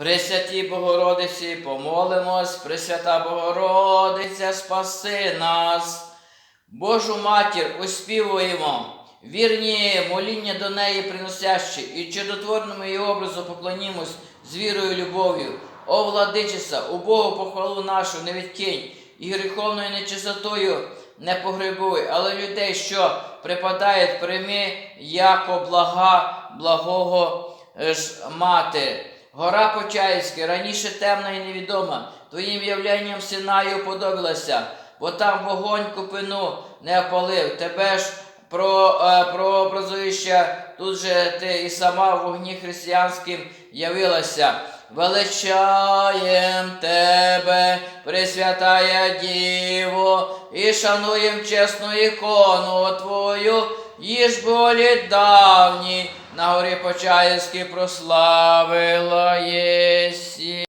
Пресвятій Богородиці, помолимось, Пресвята Богородиця, спаси нас. Божу матір оспівуємо, вірні моління до неї приносящі, і чудотворному її образу поклонімось з вірою і любов'ю. О, владичиса, у Богу похвалу нашу не відкинь, і гріховною нечистотою не погребуй, але людей, що припадають, прийми, яко блага благого ж мати. Гора Почаївська, раніше темна і невідома, твоїм явленням Синаю уподобилася, бо там вогонь купину не опалив. Тебе ж про, е, прообразуюча, тут же ти і сама в вогні християнським явилася. Величаєм тебе, Пресвятая Діво, і шануєм чесну ікону Твою, їж болі давні, на горі Почаївській прославила